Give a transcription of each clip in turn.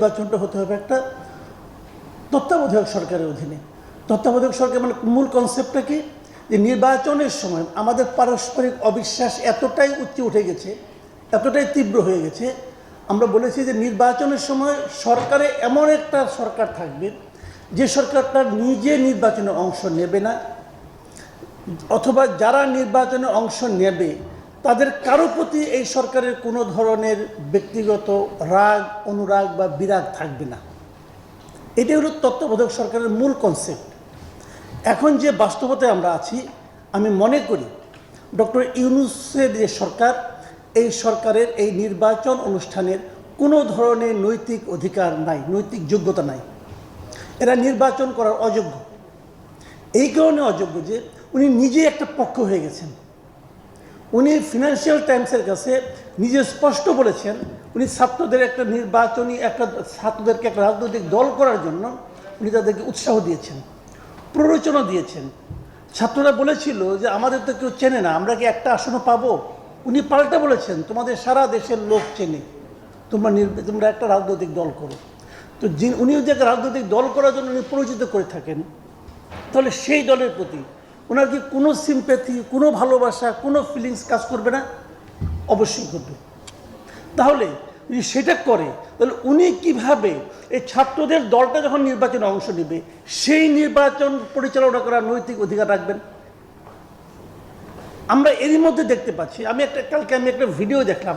নির্বাচনটা হতে হবে একটা তত্ত্বাবধায়ক সরকারের অধীনে। তত্ত্বাবধায়ক সরকার মানে মূল কনসেপ্টটা কি? যে নির্বাচনের সময় আমাদের পারস্পরিক অবিশ্বাস এতটাই উচ্চে উঠে গেছে, এতটাই তীব্র হয়ে গেছে, আমরা বলেছি যে নির্বাচনের সময় সরকারে এমন একটা সরকার থাকবে, যে সরকারটা নিজে নির্বাচনে অংশ নেবে না, অথবা যারা নির্বাচনে অংশ নেবে তাদের কারও প্রতি এই সরকারের কোনো ধরনের ব্যক্তিগত রাগ, অনুরাগ বা বিরাগ থাকবে না। এটাই হলো তত্ত্বাবধায়ক সরকারের মূল কনসেপ্ট এখন যে বাস্তবতায় আমরা আছি, আমি মনে করি ডক্টর ইউনুসের যে সরকার, এই সরকারের এই নির্বাচন অনুষ্ঠানের কোনো ধরনের নৈতিক অধিকার নাই, নৈতিক যোগ্যতা নাই। এরা নির্বাচন করার অযোগ্য। এই কারণে অযোগ্য যে উনি নিজে একটা পক্ষ হয়ে গেছেন। উনি ফিনান্সিয়াল টাইমসের কাছে নিজে স্পষ্ট বলেছেন, উনি ছাত্রদের একটা নির্বাচনী, একটা ছাত্রদেরকে একটা রাজনৈতিক দল করার জন্য উনি তাদেরকে উৎসাহ দিয়েছেন, প্ররোচনা দিয়েছেন। ছাত্ররা বলেছিল যে, আমাদের তো কেউ চেনে না, আমরা কি একটা আসনও পাবো? উনি পাল্টা বলেছেন, তোমাদের সারা দেশের লোক চেনে, তোমরা তোমরা একটা রাজনৈতিক দল করো। তো যিনি, উনিও যে রাজনৈতিক দল করার জন্য উনি পরিচিত করে থাকেন, তাহলে সেই দলের প্রতি ওনার কি কোনো সিম্প্যাথি কোনো ভালোবাসা, কোনো ফিলিংস কাজ করবে না? অবশ্যই করবে। তাহলে যদি সেটা করে, তাহলে উনি কীভাবে এই ছাত্রদের দলটা যখন নির্বাচনে অংশ নেবে, সেই নির্বাচন পরিচালনা করার নৈতিক অধিকার রাখবেন? আমরা এরই মধ্যে দেখতে পাচ্ছি, আমি একটা, কালকে আমি একটা ভিডিও দেখলাম,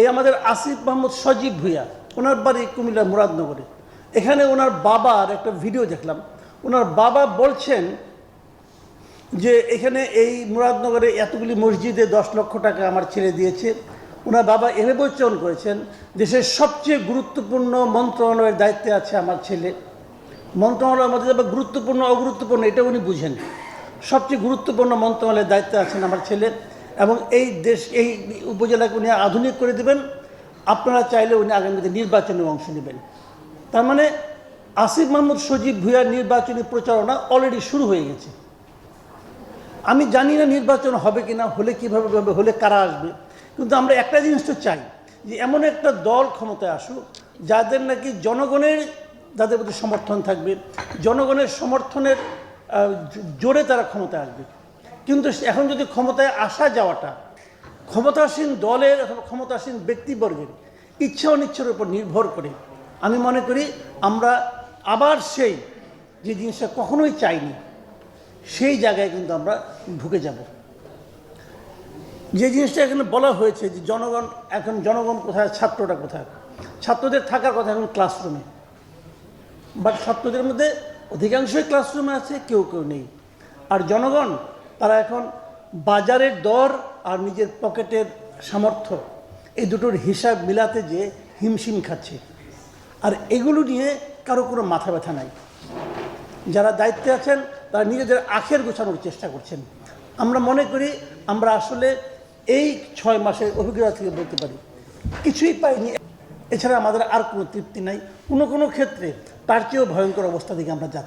এই আমাদের আসিফ মোহাম্মদ সজীব ভুইয়া, ওনার বাড়ি কুমিল্লা মুরাদনগরে। এখানে ওনার বাবার একটা ভিডিও দেখলাম, ওনার বাবা বলছেন যে এখানে এই মুরাদনগরে এতগুলি মসজিদে দশ লক্ষ টাকা আমার ছেলে দিয়েছে। ওনার বাবা এভাবে উচ্চারণ করেছেন। দেশের সবচেয়ে গুরুত্বপূর্ণ মন্ত্রণালয়ের দায়িত্বে আছে আমার ছেলে। মন্ত্রণালয়ের মধ্যে আবার গুরুত্বপূর্ণ, অগুরুত্বপূর্ণ, এটা উনি বুঝেন। সবচেয়ে গুরুত্বপূর্ণ মন্ত্রণালয়ের দায়িত্বে আছেন আমার ছেলে এবং এই দেশ, এই উপজেলাকে উনি আধুনিক করে দেবেন। আপনারা চাইলে উনি আগামীতে নির্বাচনে অংশ নেবেন। তার মানে আসিফ মাহমুদ সজীব ভুইয়ার নির্বাচনী প্রচারণা অলরেডি শুরু হয়ে গেছে। আমি জানি না নির্বাচন হবে কি না হলে কীভাবে হবে, হলে কারা আসবে। কিন্তু আমরা একটা জিনিস তো চাই, যে এমন একটা দল ক্ষমতায় আসুক, যাদের নাকি জনগণের, যাদের প্রতি সমর্থন থাকবে, জনগণের সমর্থনের জোরে তারা ক্ষমতায় আসবে। কিন্তু এখন যদি ক্ষমতায় আসা যাওয়াটা, ক্ষমতাসীন দলের অথবা ক্ষমতাসীন ব্যক্তিবর্গের ইচ্ছা অনিচ্ছার উপর নির্ভর করে, আমি মনে করি আমরা আবার সেই যে জিনিসটা কখনোই চাইনি সেই জায়গায় কিন্তু আমরা ঢুকে যাব। যে জিনিসটা এখানে বলা হয়েছে যে জনগণ, এখন জনগণ কোথায় ছাত্রটা কোথায়? ছাত্রদের থাকার কথা এখন ক্লাসরুমে বাট ছাত্রদের মধ্যে অধিকাংশই ক্লাসরুমে আছে, কেউ কেউ নেই। আর জনগণ, তারা এখন বাজারের দর আর নিজের পকেটের সামর্থ্য, এই দুটোর হিসাব মিলাতে যে হিমশিম খাচ্ছে। আর এগুলো নিয়ে কারও কোনো মাথা ব্যথা নাই। যারা দায়িত্বে আছেন, তারা নিজেদের আখের গোছানোর চেষ্টা করছেন। আমরা মনে করি, আমরা আসলে এই ছয় মাসের অভিজ্ঞতা থেকে বলতে পারি, কিছুই পাইনি। এছাড়া আমাদের আর কোনো তৃপ্তি নাই। কোনো কোনো ক্ষেত্রে তার চেয়েও ভয়ঙ্কর অবস্থা দিকে আমরা যাচ্ছি।